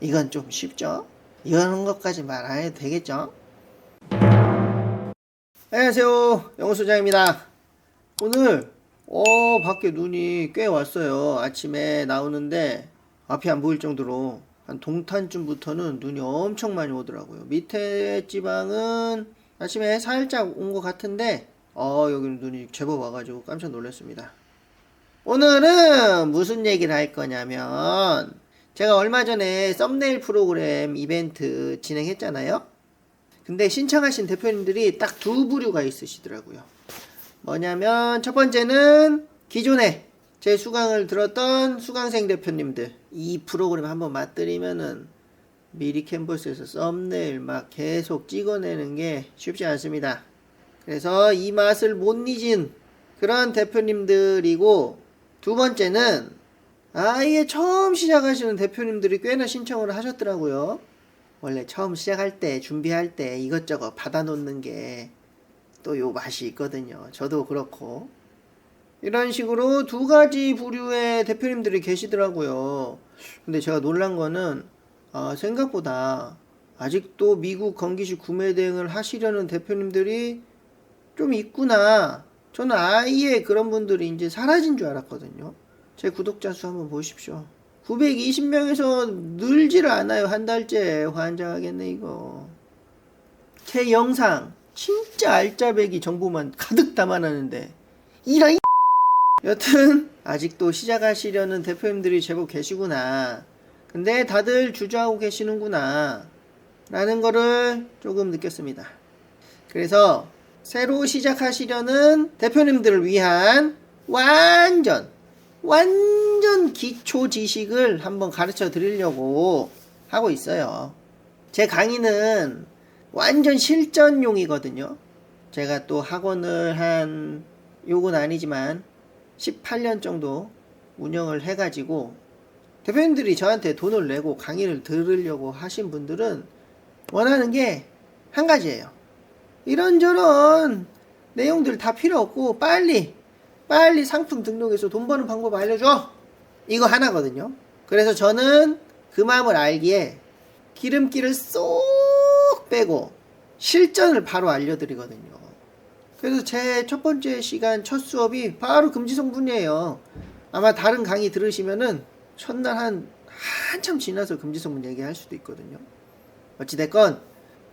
이건 좀 쉽죠? 이런 것까지 말안 해도 되겠죠? 안녕하세요. 영수장입니다. 오늘, 어, 밖에 눈이 꽤 왔어요. 아침에 나오는데 앞이 안 보일 정도로 한 동탄쯤부터는 눈이 엄청 많이 오더라고요. 밑에 지방은 아침에 살짝 온 것 같은데, 어, 여기는 눈이 제법 와가지고 깜짝 놀랐습니다. 오늘은 무슨 얘기를 할 거냐면 제가 얼마 전에 썸네일 프로그램 이벤트 진행했잖아요. 근데 신청하신 대표님들이 딱 두 부류가 있으시더라고요. 뭐냐면 첫 번째는 기존에 제 수강을 들었던 수강생 대표님들 이 프로그램 한번 맛들이면은 미리 캔버스에서 썸네일 막 계속 찍어내는 게 쉽지 않습니다. 그래서 이 맛을 못 잊은 그런 대표님들이고 두 번째는 아예 처음 시작하시는 대표님들이 꽤나 신청을 하셨더라고요. 원래 처음 시작할 때 준비할 때 이것저것 받아놓는 게 또 요 맛이 있거든요. 저도 그렇고 이런 식으로 두 가지 부류의 대표님들이 계시더라고요. 근데 제가 놀란 거는 아, 생각보다 아직도 미국 건기식 구매 대행을 하시려는 대표님들이 좀 있구나. 저는 아예 그런 분들이 이제 사라진 줄 알았거든요. 제 구독자 수 한번 보십시오. 920명에서 늘지를 않아요. 한 달째 환장하겠네 이거. 제 영상 진짜 알짜배기 정보만 가득 담아놨는데 이라 이 여튼 아직도 시작하시려는 대표님들이 제법 계시구나. 근데 다들 주저하고 계시는구나. 라는 거를 조금 느꼈습니다. 그래서 새로 시작하시려는 대표님들을 위한 완전 완전 기초 지식을 한번 가르쳐 드리려고 하고 있어요. 제 강의는 완전 실전용이거든요. 제가 또 학원을 한 요건 아니지만 18년 정도 운영을 해가지고 대표님들이 저한테 돈을 내고 강의를 들으려고 하신 분들은 원하는 게 한 가지예요. 이런저런 내용들 다 필요 없고 빨리 빨리 상품 등록해서 돈 버는 방법 알려줘. 이거 하나거든요. 그래서 저는 그 마음을 알기에 기름기를 쏙 빼고 실전을 바로 알려드리거든요. 그래서 제 첫 번째 시간 첫 수업이 바로 금지성분이에요. 아마 다른 강의 들으시면은 첫날 한 한참 지나서 금지성분 얘기할 수도 있거든요. 어찌됐건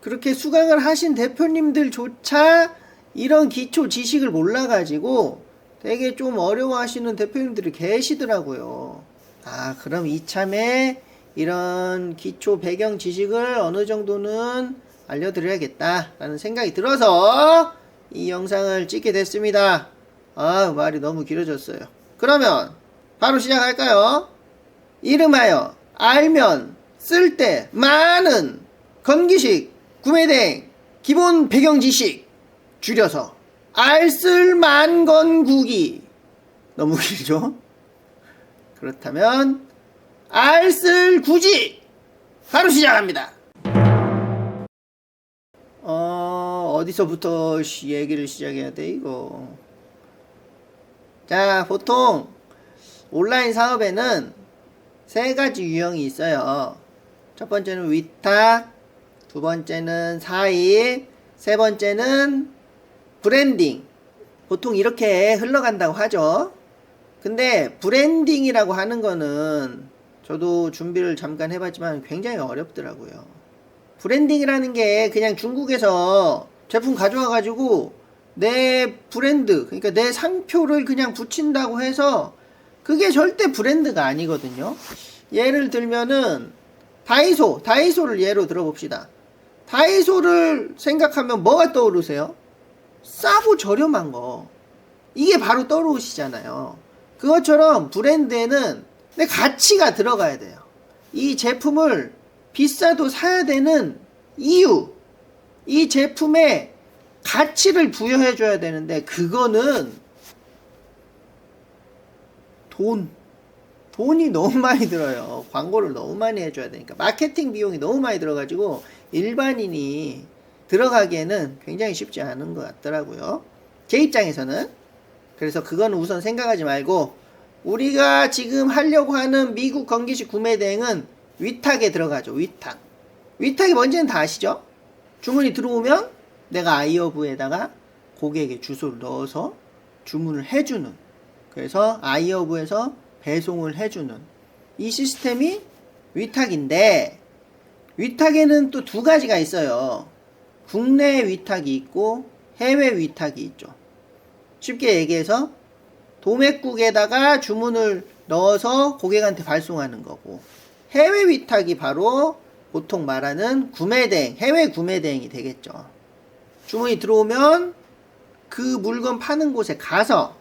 그렇게 수강을 하신 대표님들조차 이런 기초 지식을 몰라가지고 되게 좀 어려워하시는 대표님들이 계시더라고요. 아, 그럼 이참에 이런 기초 배경 지식을 어느 정도는 알려드려야겠다라는 생각이 들어서 이 영상을 찍게 됐습니다. 아, 말이 너무 길어졌어요. 그러면 바로 시작할까요? 이름하여 알면 쓸 때 많은 건기식 구매대행 기본 배경 지식 줄여서 알쓸만 건국이 너무 길죠? 그렇다면 알쓸구지 바로 시작합니다. 어 어디서부터 시- 얘기를 시작해야 돼 이거? 자 보통 온라인 사업에는 세 가지 유형이 있어요. 첫 번째는 위탁, 두 번째는 사입, 세 번째는 브랜딩. 보통 이렇게 흘러간다고 하죠. 근데 브랜딩이라고 하는 거는 저도 준비를 잠깐 해봤지만 굉장히 어렵더라고요. 브랜딩이라는 게 그냥 중국에서 제품 가져와가지고 내 브랜드, 그러니까 내 상표를 그냥 붙인다고 해서 그게 절대 브랜드가 아니거든요. 예를 들면은 다이소, 다이소를 예로 들어봅시다. 다이소를 생각하면 뭐가 떠오르세요? 싸고 저렴한 거. 이게 바로 떠오르시잖아요. 그것처럼 브랜드에는 내 가치가 들어가야 돼요. 이 제품을 비싸도 사야 되는 이유. 이 제품에 가치를 부여해 줘야 되는데 그거는 돈. 돈이 너무 많이 들어요. 광고를 너무 많이 해줘야 되니까. 마케팅 비용이 너무 많이 들어가지고 일반인이 들어가기에는 굉장히 쉽지 않은 것 같더라고요. 제 입장에서는. 그래서 그거는 우선 생각하지 말고 우리가 지금 하려고 하는 미국 건기식 구매 대행은 위탁에 들어가죠. 위탁. 위탁이 뭔지는 다 아시죠? 주문이 들어오면 내가 아이어브에다가 고객의 주소를 넣어서 주문을 해주는. 그래서 아이어브에서 배송을 해주는 이 시스템이 위탁인데 위탁에는 또 두 가지가 있어요. 국내 위탁이 있고 해외 위탁이 있죠. 쉽게 얘기해서 도매국에다가 주문을 넣어서 고객한테 발송하는 거고 해외 위탁이 바로 보통 말하는 구매 대행, 해외 구매 대행이 되겠죠. 주문이 들어오면 그 물건 파는 곳에 가서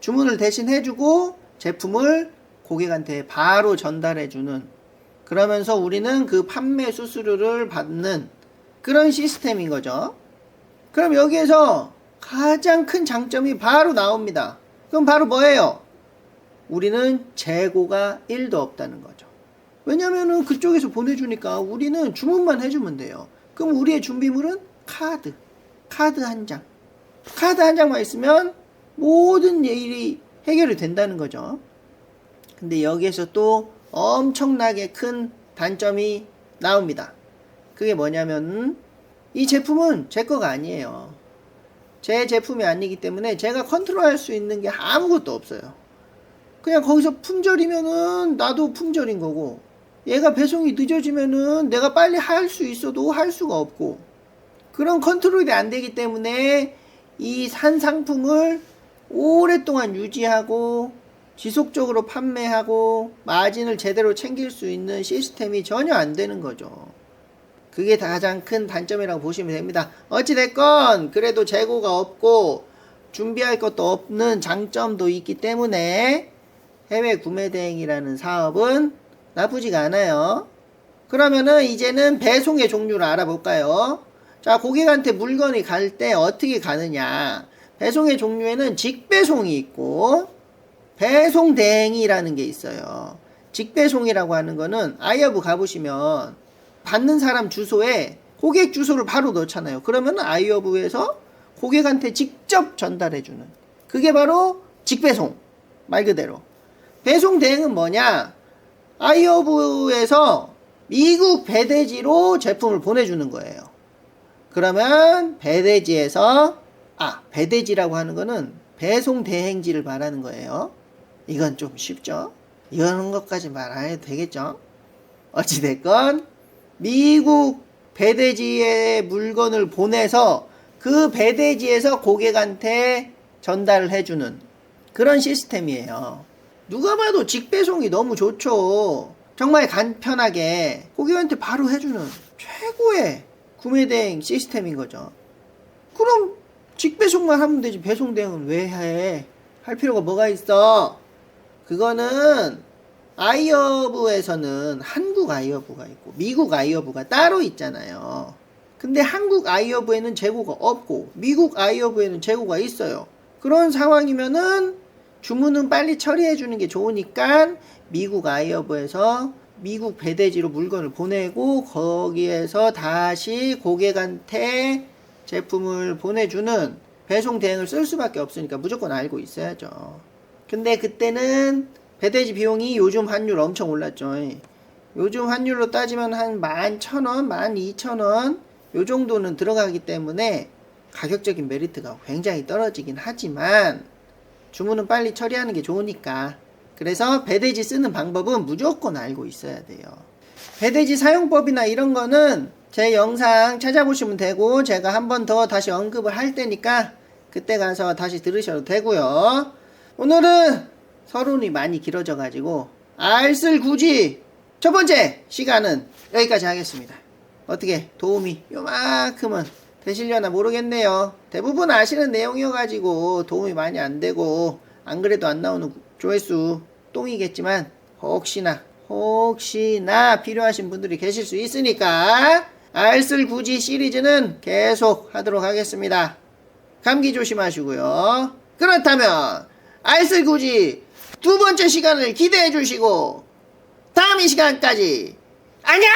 주문을 대신 해주고 제품을 고객한테 바로 전달해주는 그러면서 우리는 그 판매 수수료를 받는 그런 시스템인 거죠. 그럼 여기에서 가장 큰 장점이 바로 나옵니다. 그럼 바로 뭐예요? 우리는 재고가 1도 없다는 거죠. 왜냐면은 그쪽에서 보내주니까 우리는 주문만 해주면 돼요. 그럼 우리의 준비물은 카드. 카드 한 장. 카드 한 장만 있으면 모든 일이 해결이 된다는 거죠. 근데 여기에서 또 엄청나게 큰 단점이 나옵니다. 그게 뭐냐면 이 제품은 제 거가 아니에요. 제 제품이 아니기 때문에 제가 컨트롤할 수 있는 게 아무것도 없어요. 그냥 거기서 품절이면은 나도 품절인 거고 얘가 배송이 늦어지면은 내가 빨리 할 수 있어도 할 수가 없고 그런 컨트롤이 안 되기 때문에 이 산 상품을 오랫동안 유지하고 지속적으로 판매하고 마진을 제대로 챙길 수 있는 시스템이 전혀 안 되는 거죠. 그게 가장 큰 단점이라고 보시면 됩니다. 어찌됐건 그래도 재고가 없고 준비할 것도 없는 장점도 있기 때문에 해외 구매 대행이라는 사업은 나쁘지가 않아요. 그러면은 이제는 배송의 종류를 알아볼까요? 자, 고객한테 물건이 갈 때 어떻게 가느냐? 배송의 종류에는 직배송이 있고 배송 대행이라는 게 있어요. 직배송이라고 하는 거는 아이어브 가보시면 받는 사람 주소에 고객 주소를 바로 넣잖아요. 그러면 아이어브에서 고객한테 직접 전달해주는 그게 바로 직배송 말 그대로 배송 대행은 뭐냐 아이어브에서 미국 배대지로 제품을 보내주는 거예요. 그러면 배대지에서 아 배대지라고 하는 거는 배송 대행지를 말하는 거예요. 이건 좀 쉽죠? 이런 것까지 말안 해도 되겠죠? 어찌됐건 미국 배대지에 물건을 보내서 그 배대지에서 고객한테 전달을 해주는 그런 시스템이에요. 누가 봐도 직배송이 너무 좋죠. 정말 간편하게 고객한테 바로 해주는 최고의 구매 대행 시스템인 거죠. 그럼 직배송만 하면 되지 배송 대행은 왜 해? 할 필요가 뭐가 있어? 그거는 아이어브에서는 한국 아이어브가 있고 미국 아이어브가 따로 있잖아요. 근데 한국 아이어브에는 재고가 없고 미국 아이어브에는 재고가 있어요. 그런 상황이면은 주문은 빨리 처리해 주는 게 좋으니까 미국 아이어브에서 미국 배대지로 물건을 보내고 거기에서 다시 고객한테 제품을 보내주는 배송 대행을 쓸 수밖에 없으니까 무조건 알고 있어야죠. 근데 그때는 배대지 비용이 요즘 환율 엄청 올랐죠. 요즘 환율로 따지면 한 11,000원, 12,000원 요 정도는 들어가기 때문에 가격적인 메리트가 굉장히 떨어지긴 하지만 주문은 빨리 처리하는 게 좋으니까 그래서 배대지 쓰는 방법은 무조건 알고 있어야 돼요. 배대지 사용법이나 이런 거는 제 영상 찾아보시면 되고 제가 한 번 더 다시 언급을 할 테니까 그때 가서 다시 들으셔도 되고요. 오늘은 서론이 많이 길어져 가지고 알쓸 굳이 첫 번째 시간은 여기까지 하겠습니다. 어떻게 도움이 요만큼은 되시려나 모르겠네요. 대부분 아시는 내용이어가지고 도움이 많이 안 되고 안 그래도 안 나오는 조회수 똥이겠지만 혹시나 혹시나 필요하신 분들이 계실 수 있으니까 알쓸 굳이 시리즈는 계속 하도록 하겠습니다. 감기 조심하시고요. 그렇다면 알쓸 굳이 두 번째 시간을 기대해 주시고 다음 이 시간까지 안녕!